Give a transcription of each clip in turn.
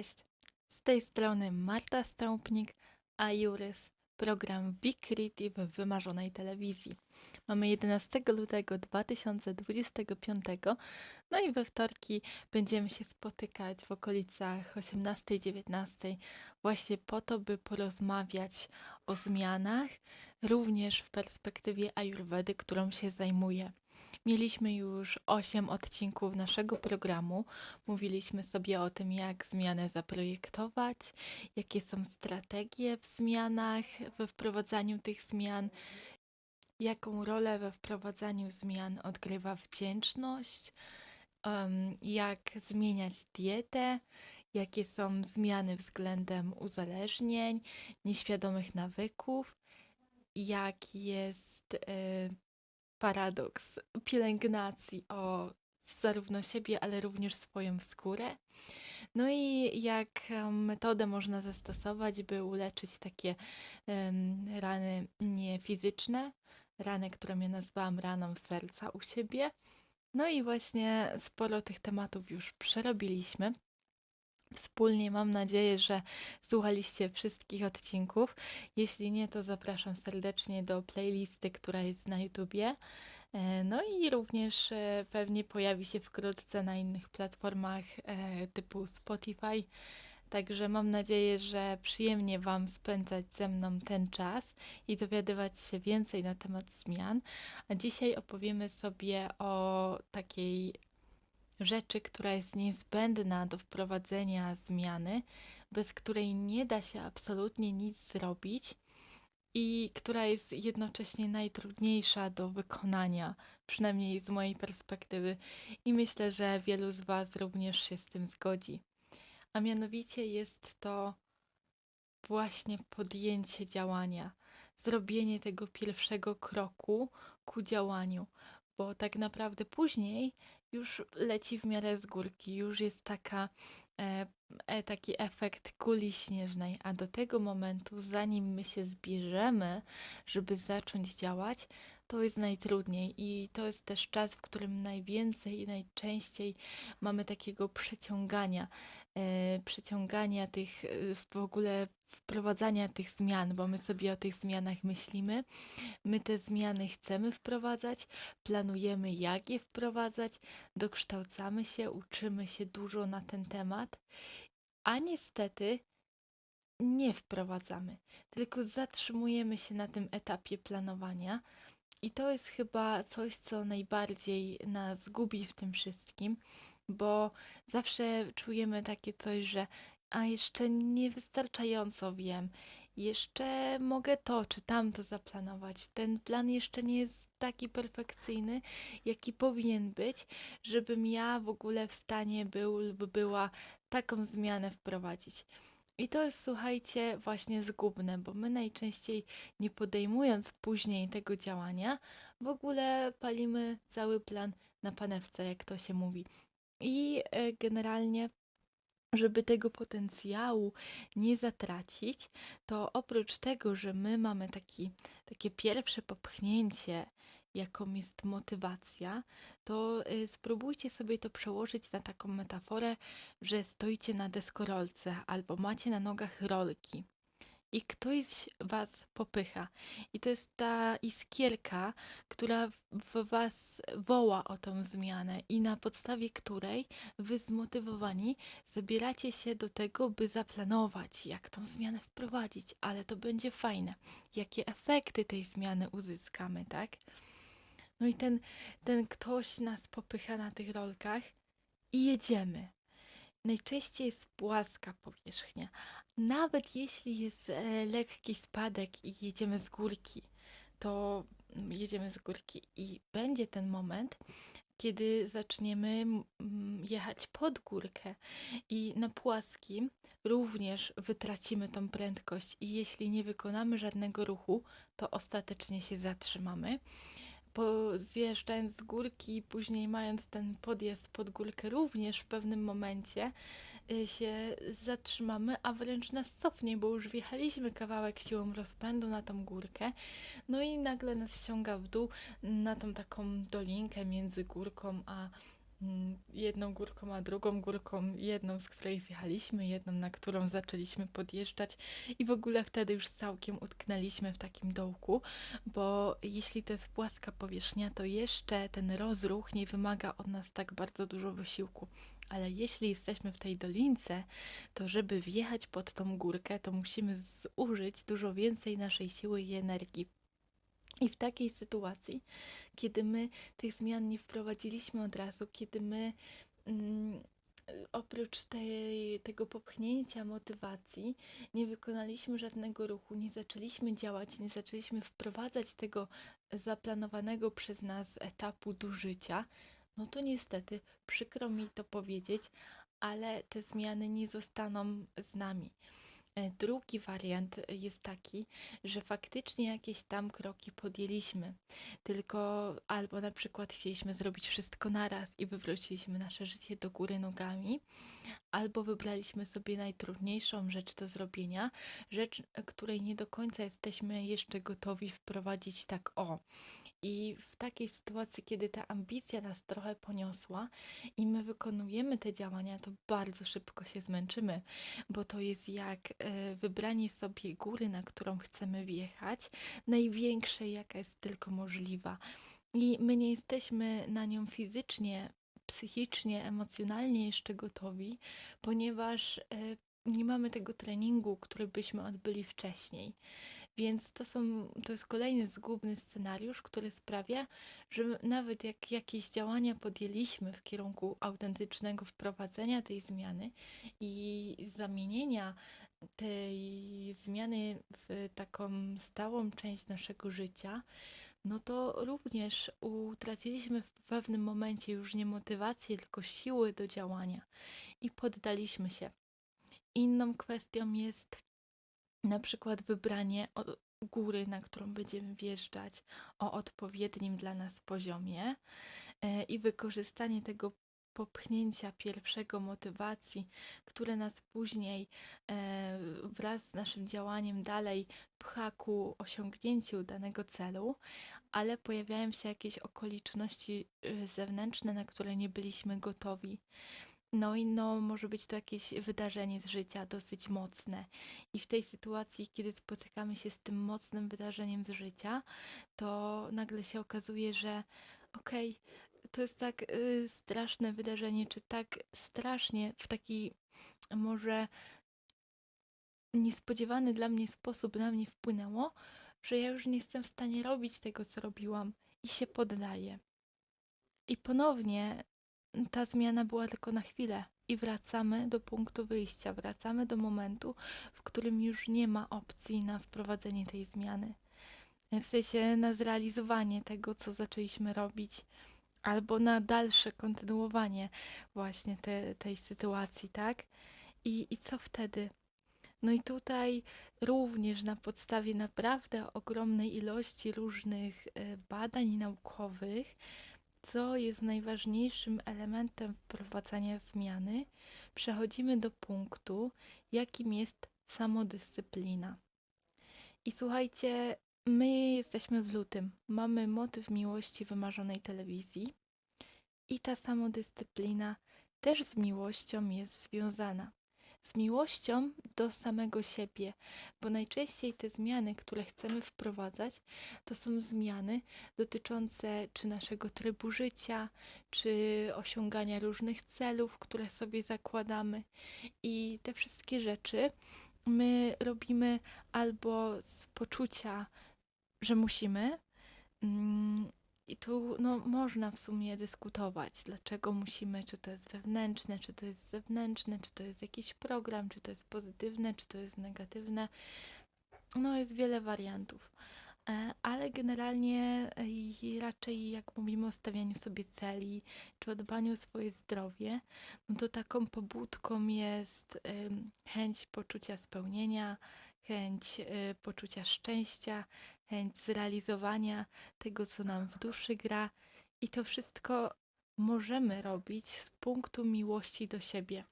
Cześć, z tej strony Marta Stąpnik, a Jurys, program Wikrit w wymarzonej telewizji. Mamy 11 lutego 2025, no i we wtorki będziemy się spotykać w okolicach 18-19, właśnie po to, by porozmawiać o zmianach, również w perspektywie Ayurvedy, którą się zajmuję. Mieliśmy już 8 odcinków naszego programu. Mówiliśmy sobie o tym, jak zmianę zaprojektować, jakie są strategie w zmianach, we wprowadzaniu tych zmian, jaką rolę we wprowadzaniu zmian odgrywa wdzięczność, jak zmieniać dietę, jakie są zmiany względem uzależnień, nieświadomych nawyków, jaki jest e, paradoks pielęgnacji o zarówno siebie, ale również swoją skórę. No i jak metodę można zastosować, by uleczyć takie em, rany niefizyczne, rany, które ja nazwałam raną serca u siebie. No i właśnie sporo tych tematów już przerobiliśmy. Wspólnie mam nadzieję, że słuchaliście wszystkich odcinków. Jeśli nie, to zapraszam serdecznie do playlisty, która jest na YouTubie. E, No i również e, pewnie pojawi się wkrótce na innych platformach e, typu Spotify. Także mam nadzieję, że przyjemnie Wam spędzać ze mną ten czas i dowiadywać się więcej na temat zmian. A dzisiaj opowiemy sobie o takiej rzeczy, która jest niezbędna do wprowadzenia zmiany, bez której nie da się absolutnie nic zrobić i która jest jednocześnie najtrudniejsza do wykonania, przynajmniej z mojej perspektywy. I myślę, że wielu z Was również się z tym zgodzi. A mianowicie jest to właśnie podjęcie działania, zrobienie tego pierwszego kroku ku działaniu, bo tak naprawdę później już leci w miarę z górki, już jest taka, e, e, taki efekt kuli śnieżnej, a do tego momentu, zanim my się zbierzemy, żeby zacząć działać, to jest najtrudniej i to jest też czas, w którym najwięcej i najczęściej mamy takiego przeciągania, e, przeciągania tych, e, w ogóle wprowadzania tych zmian, bo my sobie o tych zmianach myślimy, my te zmiany chcemy wprowadzać, planujemy jak je wprowadzać, dokształcamy się, uczymy się dużo na ten temat, a niestety nie wprowadzamy, tylko zatrzymujemy się na tym etapie planowania. I to jest chyba coś, co najbardziej nas gubi w tym wszystkim, bo zawsze czujemy takie coś, że a jeszcze niewystarczająco wiem, jeszcze mogę to czy tamto zaplanować. Ten plan jeszcze nie jest taki perfekcyjny, jaki powinien być, żebym ja w ogóle w stanie był lub była taką zmianę wprowadzić. I to jest, słuchajcie, właśnie zgubne, bo my najczęściej nie podejmując później tego działania, w ogóle palimy cały plan na panewce, jak to się mówi. I e, generalnie żeby tego potencjału nie zatracić, to oprócz tego, że my mamy taki, takie pierwsze popchnięcie, jaką jest motywacja, to y, spróbujcie sobie to przełożyć na taką metaforę, że stoicie na deskorolce albo macie na nogach rolki. I ktoś was popycha. I to jest ta iskierka, która w- was woła o tą zmianę, i na podstawie której wy zmotywowani zabieracie się do tego, by zaplanować, jak tą zmianę wprowadzić, ale to będzie fajne. Jakie efekty tej zmiany uzyskamy, tak? No i ten, ten ktoś nas popycha na tych rolkach i jedziemy. Najczęściej jest płaska powierzchnia. Nawet jeśli jest e, lekki spadek i jedziemy z górki, to mm, jedziemy z górki i będzie ten moment, kiedy zaczniemy jechać pod górkę i na płaskim również wytracimy tą prędkość i jeśli nie wykonamy żadnego ruchu, to ostatecznie się zatrzymamy po, zjeżdżając z górki później mając ten podjazd pod górkę również w pewnym momencie y, się zatrzymamy, a wręcz nas cofnie, bo już wjechaliśmy kawałek siłą rozpędu na tą górkę, no i nagle nas ściąga w dół na tą taką dolinkę między górką a jedną górką, a drugą górką, jedną, z której zjechaliśmy, jedną, na którą zaczęliśmy podjeżdżać i w ogóle wtedy już całkiem utknęliśmy w takim dołku, bo jeśli to jest płaska powierzchnia, to jeszcze ten rozruch nie wymaga od nas tak bardzo dużo wysiłku. Ale jeśli jesteśmy w tej dolince, to żeby wjechać pod tą górkę, to musimy zużyć dużo więcej naszej siły i energii. I w takiej sytuacji, kiedy my tych zmian nie wprowadziliśmy od razu, kiedy my mm, oprócz tej, tego popchnięcia motywacji nie wykonaliśmy żadnego ruchu, nie zaczęliśmy działać, nie zaczęliśmy wprowadzać tego zaplanowanego przez nas etapu do życia, no to niestety przykro mi to powiedzieć, ale te zmiany nie zostaną z nami. E, Drugi wariant jest taki, że faktycznie jakieś tam kroki podjęliśmy, tylko albo na przykład chcieliśmy zrobić wszystko naraz i wywróciliśmy nasze życie do góry nogami, albo wybraliśmy sobie najtrudniejszą rzecz do zrobienia, rzecz, e, której nie do końca jesteśmy jeszcze gotowi wprowadzić tak o. I w takiej sytuacji, kiedy ta ambicja nas trochę poniosła i my wykonujemy te działania, to bardzo szybko się zmęczymy, bo to jest jak e, wybranie sobie góry, na którą chcemy wjechać, największej, jaka jest tylko możliwa. I my nie jesteśmy na nią fizycznie, psychicznie, emocjonalnie jeszcze gotowi, ponieważ e, nie mamy tego treningu, który byśmy odbyli wcześniej. Więc to, są, to jest kolejny zgubny scenariusz, który sprawia, że nawet jak jakieś działania podjęliśmy w kierunku autentycznego wprowadzenia tej zmiany i zamienienia tej zmiany w taką stałą część naszego życia, no to również utraciliśmy w pewnym momencie już nie motywację, tylko siły do działania i poddaliśmy się. Inną kwestią jest na przykład wybranie góry, na którą będziemy wjeżdżać o odpowiednim dla nas poziomie e, i wykorzystanie tego popchnięcia pierwszego motywacji, które nas później e, wraz z naszym działaniem dalej pcha ku osiągnięciu danego celu, ale pojawiają się jakieś okoliczności y, zewnętrzne, na które nie byliśmy gotowi. No i no, może być to jakieś wydarzenie z życia dosyć mocne. I w tej sytuacji, kiedy spotykamy się z tym mocnym wydarzeniem z życia, to nagle się okazuje, że okej, to jest tak y, straszne wydarzenie, czy tak strasznie w taki może niespodziewany dla mnie sposób na mnie wpłynęło, że ja już nie jestem w stanie robić tego, co robiłam i się poddaję. I ponownie ta zmiana była tylko na chwilę i wracamy do punktu wyjścia, wracamy do momentu, w którym już nie ma opcji na wprowadzenie tej zmiany. W sensie na zrealizowanie tego, co zaczęliśmy robić, albo na dalsze kontynuowanie właśnie te, tej sytuacji, tak? I, I co wtedy? No i tutaj również na podstawie naprawdę ogromnej ilości różnych e, badań naukowych, co jest najważniejszym elementem wprowadzania zmiany, przechodzimy do punktu, jakim jest samodyscyplina. I słuchajcie, my jesteśmy w lutym, mamy motyw miłości wymarzonej telewizji i ta samodyscyplina też z miłością jest związana. Z miłością do samego siebie, bo najczęściej te zmiany, które chcemy wprowadzać, to są zmiany dotyczące czy naszego trybu życia, czy osiągania różnych celów, które sobie zakładamy. I te wszystkie rzeczy my robimy albo z poczucia, że musimy. I tu no, można w sumie dyskutować, dlaczego musimy, czy to jest wewnętrzne, czy to jest zewnętrzne, czy to jest jakiś program, czy to jest pozytywne, czy to jest negatywne. No, jest wiele wariantów. E, Ale generalnie e, raczej jak mówimy o stawianiu sobie celi, czy o dbaniu o swoje zdrowie, no to taką pobudką jest chęć poczucia spełnienia, chęć y, poczucia szczęścia, chęć zrealizowania tego, co nam w duszy gra. I to wszystko możemy robić z punktu miłości do siebie.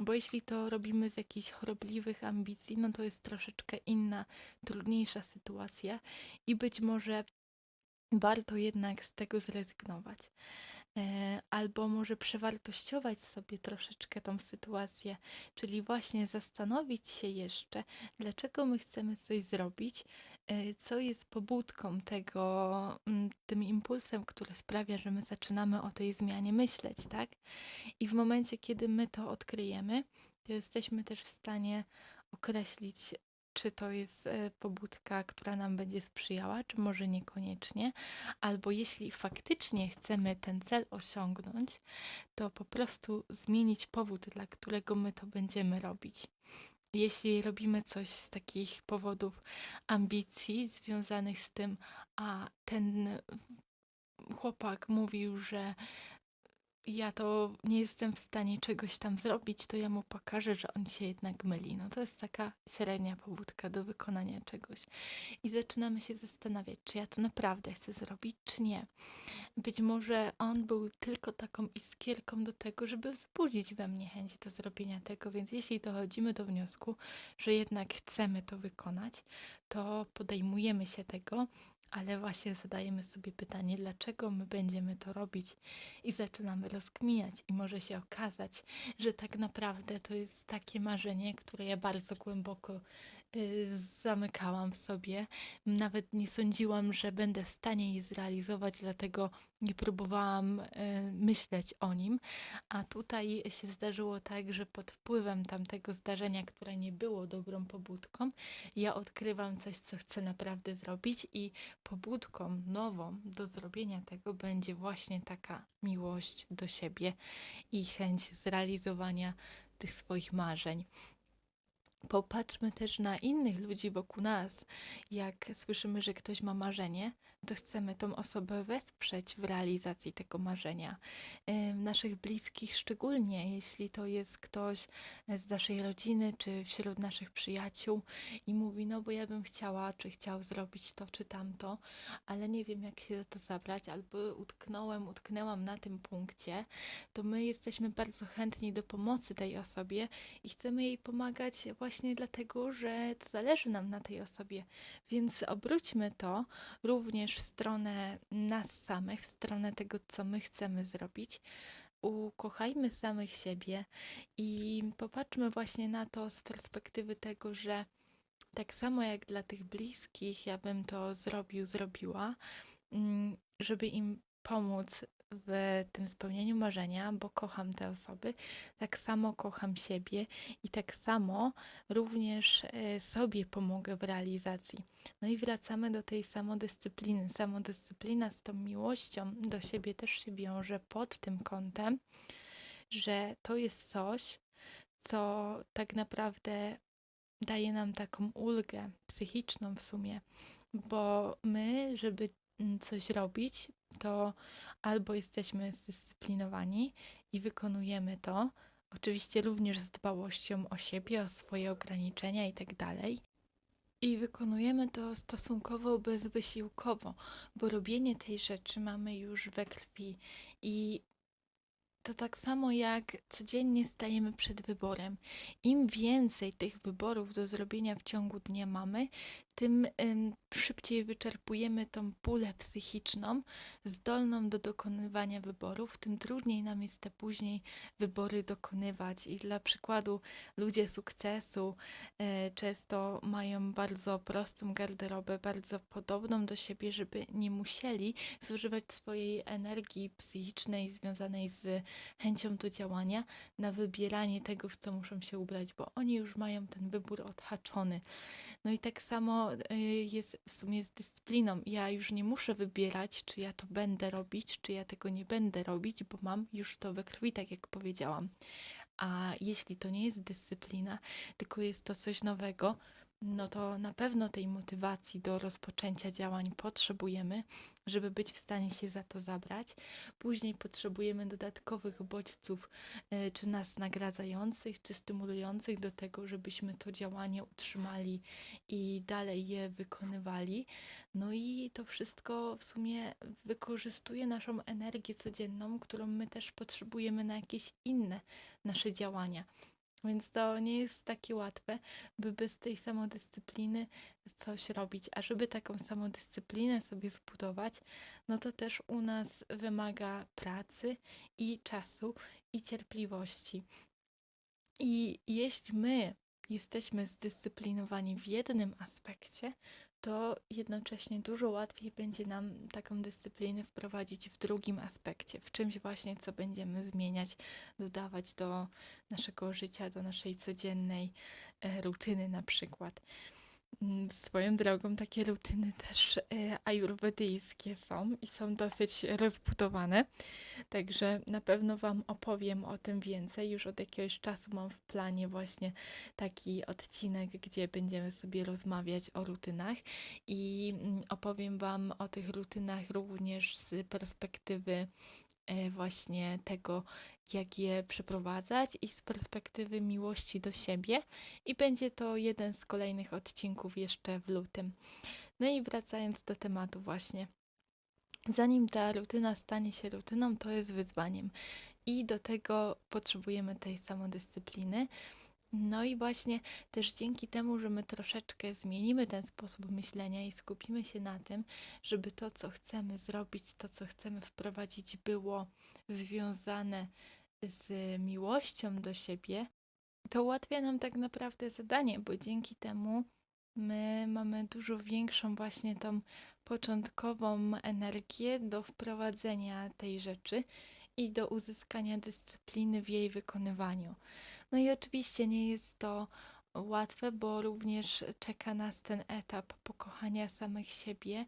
Bo jeśli to robimy z jakichś chorobliwych ambicji, no to jest troszeczkę inna, trudniejsza sytuacja i być może warto jednak z tego zrezygnować. E, albo może przewartościować sobie troszeczkę tą sytuację, czyli właśnie zastanowić się jeszcze, dlaczego my chcemy coś zrobić, e, co jest pobudką tego, tym impulsem, który sprawia, że my zaczynamy o tej zmianie myśleć, tak? I w momencie, kiedy my to odkryjemy, to jesteśmy też w stanie określić, czy to jest e, pobudka, która nam będzie sprzyjała, czy może niekoniecznie, albo jeśli faktycznie chcemy ten cel osiągnąć, to po prostu zmienić powód, dla którego my to będziemy robić. Jeśli robimy coś z takich powodów ambicji związanych z tym, a ten chłopak mówił, że ja to nie jestem w stanie czegoś tam zrobić, to ja mu pokażę, że on się jednak myli. No to jest taka średnia pobudka do wykonania czegoś. I zaczynamy się zastanawiać, czy ja to naprawdę chcę zrobić, czy nie. Być może on był tylko taką iskierką do tego, żeby wzbudzić we mnie chęć do zrobienia tego, więc jeśli dochodzimy do wniosku, że jednak chcemy to wykonać, to podejmujemy się tego, ale właśnie zadajemy sobie pytanie, dlaczego my będziemy to robić? I zaczynamy rozkminiać. I może się okazać, że tak naprawdę to jest takie marzenie, które ja bardzo głęboko zamykałam w sobie. Nawet nie sądziłam, że będę w stanie je zrealizować, dlatego nie próbowałam y, myśleć o nim. A tutaj się zdarzyło tak, że pod wpływem tamtego zdarzenia, które nie było dobrą pobudką, ja odkrywam coś, co chcę naprawdę zrobić i pobudką nową do zrobienia tego będzie właśnie taka miłość do siebie i chęć zrealizowania tych swoich marzeń. Popatrzmy też na innych ludzi wokół nas. Jak słyszymy, że ktoś ma marzenie, to chcemy tą osobę wesprzeć w realizacji tego marzenia. Naszych bliskich, szczególnie jeśli to jest ktoś z naszej rodziny czy wśród naszych przyjaciół i mówi: No, bo ja bym chciała, czy chciał zrobić to, czy tamto, ale nie wiem, jak się to zabrać, albo utknąłem, utknęłam na tym punkcie, to my jesteśmy bardzo chętni do pomocy tej osobie i chcemy jej pomagać właśnie dlatego, że zależy nam na tej osobie. Więc obróćmy to również w stronę nas samych, w stronę tego, co my chcemy zrobić. Ukochajmy samych siebie i popatrzmy właśnie na to z perspektywy tego, że tak samo jak dla tych bliskich, ja bym to zrobił, zrobiła, mm, żeby im pomóc w tym spełnieniu marzenia, bo kocham te osoby, tak samo kocham siebie i tak samo również e, sobie pomogę w realizacji. No i wracamy do tej samodyscypliny. Samodyscyplina z tą miłością do siebie też się wiąże pod tym kątem, że to jest coś, co tak naprawdę daje nam taką ulgę psychiczną w sumie, bo my, żeby coś robić, to albo jesteśmy zdyscyplinowani i wykonujemy to, oczywiście również z dbałością o siebie, o swoje ograniczenia i tak. I wykonujemy to stosunkowo bezwysiłkowo, bo robienie tej rzeczy mamy już we krwi i to tak samo jak codziennie stajemy przed wyborem. Im więcej tych wyborów do zrobienia w ciągu dnia mamy, tym ym, szybciej wyczerpujemy tą pulę psychiczną, zdolną do dokonywania wyborów, tym trudniej nam jest te później wybory dokonywać. I dla przykładu, ludzie sukcesu e, często mają bardzo prostą garderobę, bardzo podobną do siebie, żeby nie musieli zużywać swojej energii psychicznej związanej z chęcią do działania na wybieranie tego, w co muszą się ubrać, bo oni już mają ten wybór odhaczony. No i tak samo y, jest w sumie z dyscypliną. Ja już nie muszę wybierać, czy ja to będę robić, czy ja tego nie będę robić, bo mam już to we krwi, tak jak powiedziałam. A jeśli to nie jest dyscyplina, tylko jest to coś nowego, no to na pewno tej motywacji do rozpoczęcia działań potrzebujemy, żeby być w stanie się za to zabrać. Później potrzebujemy dodatkowych bodźców, e, czy nas nagradzających, czy stymulujących do tego, żebyśmy to działanie utrzymali i dalej je wykonywali. No i to wszystko w sumie wykorzystuje naszą energię codzienną, którą my też potrzebujemy na jakieś inne nasze działania. Więc to nie jest takie łatwe, by bez tej samodyscypliny coś robić. A żeby taką samodyscyplinę sobie zbudować, no to też u nas wymaga pracy i czasu i cierpliwości. I jeśli my jesteśmy zdyscyplinowani w jednym aspekcie, to jednocześnie dużo łatwiej będzie nam taką dyscyplinę wprowadzić w drugim aspekcie, w czymś właśnie, co będziemy zmieniać, dodawać do naszego życia, do naszej codziennej e, rutyny na przykład. Mm, Swoją drogą takie rutyny też e, ajurwedyjskie są i są dosyć rozbudowane, także na pewno Wam opowiem o tym więcej. Już od jakiegoś czasu mam w planie właśnie taki odcinek, gdzie będziemy sobie rozmawiać o rutynach i mm, opowiem Wam o tych rutynach również z perspektywy właśnie tego, jak je przeprowadzać i z perspektywy miłości do siebie. I będzie to jeden z kolejnych odcinków jeszcze w lutym. No i wracając do tematu właśnie. Zanim ta rutyna stanie się rutyną, to jest wyzwaniem. I do tego potrzebujemy tej samodyscypliny. No i właśnie też dzięki temu, że my troszeczkę zmienimy ten sposób myślenia i skupimy się na tym, żeby to, co chcemy zrobić, to, co chcemy wprowadzić, było związane z miłością do siebie, to ułatwia nam tak naprawdę zadanie, bo dzięki temu my mamy dużo większą właśnie tą początkową energię do wprowadzenia tej rzeczy i do uzyskania dyscypliny w jej wykonywaniu. No i oczywiście nie jest to łatwe, bo również czeka nas ten etap pokochania samych siebie,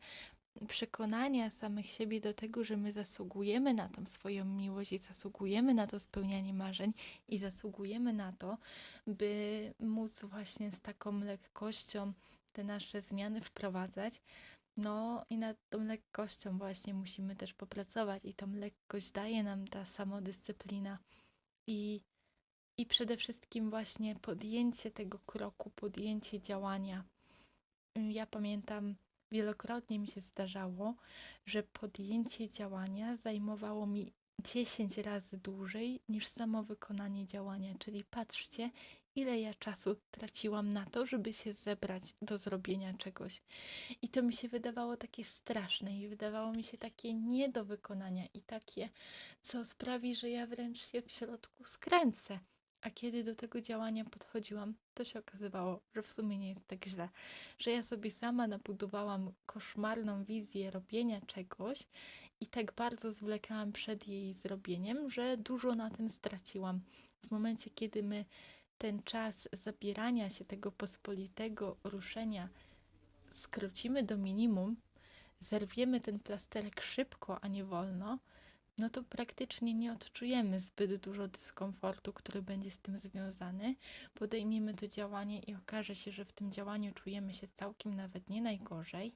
przekonania samych siebie do tego, że my zasługujemy na tą swoją miłość i zasługujemy na to spełnianie marzeń i zasługujemy na to, by móc właśnie z taką lekkością te nasze zmiany wprowadzać. No i nad tą lekkością właśnie musimy też popracować i tą lekkość daje nam ta samodyscyplina i, i przede wszystkim właśnie podjęcie tego kroku, podjęcie działania. Ja pamiętam, wielokrotnie mi się zdarzało, że podjęcie działania zajmowało mi 10 razy dłużej niż samo wykonanie działania. Czyli patrzcie, ile ja czasu traciłam na to, żeby się zebrać do zrobienia czegoś. I to mi się wydawało takie straszne i wydawało mi się takie nie do wykonania i takie, co sprawi, że ja wręcz się w środku skręcę. A kiedy do tego działania podchodziłam, to się okazywało, że w sumie nie jest tak źle, że ja sobie sama nabudowałam koszmarną wizję robienia czegoś i tak bardzo zwlekałam przed jej zrobieniem, że dużo na tym straciłam. W momencie, kiedy my ten czas zabierania się tego pospolitego ruszenia skrócimy do minimum, zerwiemy ten plasterek szybko, a nie wolno, no to praktycznie nie odczujemy zbyt dużo dyskomfortu, który będzie z tym związany. Podejmiemy to działanie i okaże się, że w tym działaniu czujemy się całkiem nawet nie najgorzej.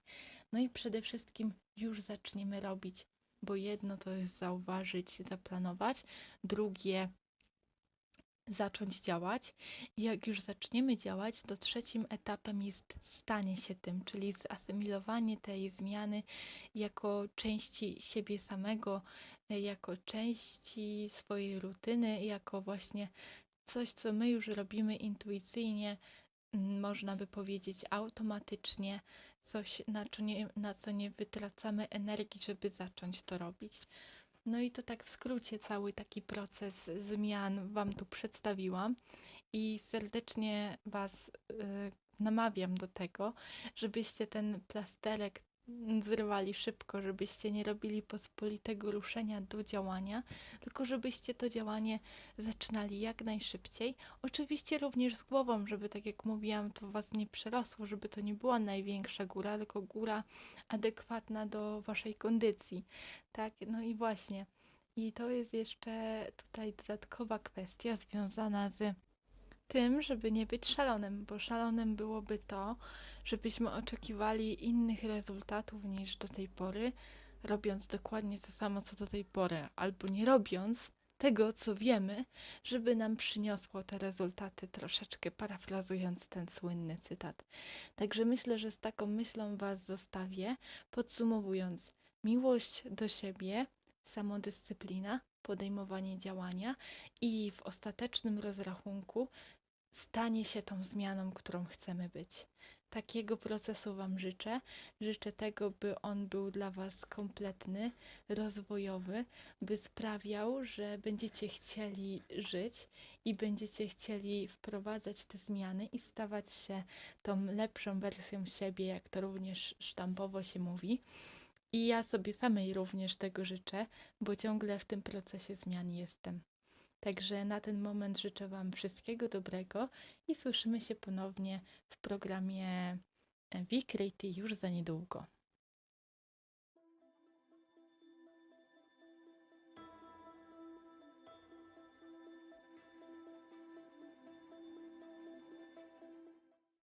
No i przede wszystkim już zaczniemy robić, bo jedno to jest zauważyć, zaplanować, drugie zacząć działać. I jak już zaczniemy działać, to trzecim etapem jest stanie się tym, czyli zasymilowanie tej zmiany jako części siebie samego, jako części swojej rutyny, jako właśnie coś, co my już robimy intuicyjnie, można by powiedzieć automatycznie, coś, na co nie, na co nie wytracamy energii, żeby zacząć to robić. No i to tak w skrócie cały taki proces zmian Wam tu przedstawiłam i serdecznie Was y, namawiam do tego, żebyście ten plasterek zrywali szybko, żebyście nie robili pospolitego ruszenia do działania, tylko żebyście to działanie zaczynali jak najszybciej. Oczywiście również z głową, żeby tak jak mówiłam, to Was nie przerosło, żeby to nie była największa góra, tylko góra adekwatna do Waszej kondycji. Tak, no i właśnie. I to jest jeszcze tutaj dodatkowa kwestia związana z tym, żeby nie być szalonym, bo szalonym byłoby to, żebyśmy oczekiwali innych rezultatów niż do tej pory, robiąc dokładnie to samo co do tej pory, albo nie robiąc tego, co wiemy, żeby nam przyniosło te rezultaty, troszeczkę parafrazując ten słynny cytat. Także myślę, że z taką myślą Was zostawię, podsumowując, miłość do siebie, samodyscyplina podejmowanie działania i w ostatecznym rozrachunku stanie się tą zmianą, którą chcemy być. Takiego procesu Wam życzę. Życzę tego, by on był dla Was kompletny, rozwojowy, by sprawiał, że będziecie chcieli żyć i będziecie chcieli wprowadzać te zmiany i stawać się tą lepszą wersją siebie, jak to również sztampowo się mówi. I ja sobie samej również tego życzę, bo ciągle w tym procesie zmian jestem. Także na ten moment życzę Wam wszystkiego dobrego i słyszymy się ponownie w programie Wikryty już za niedługo.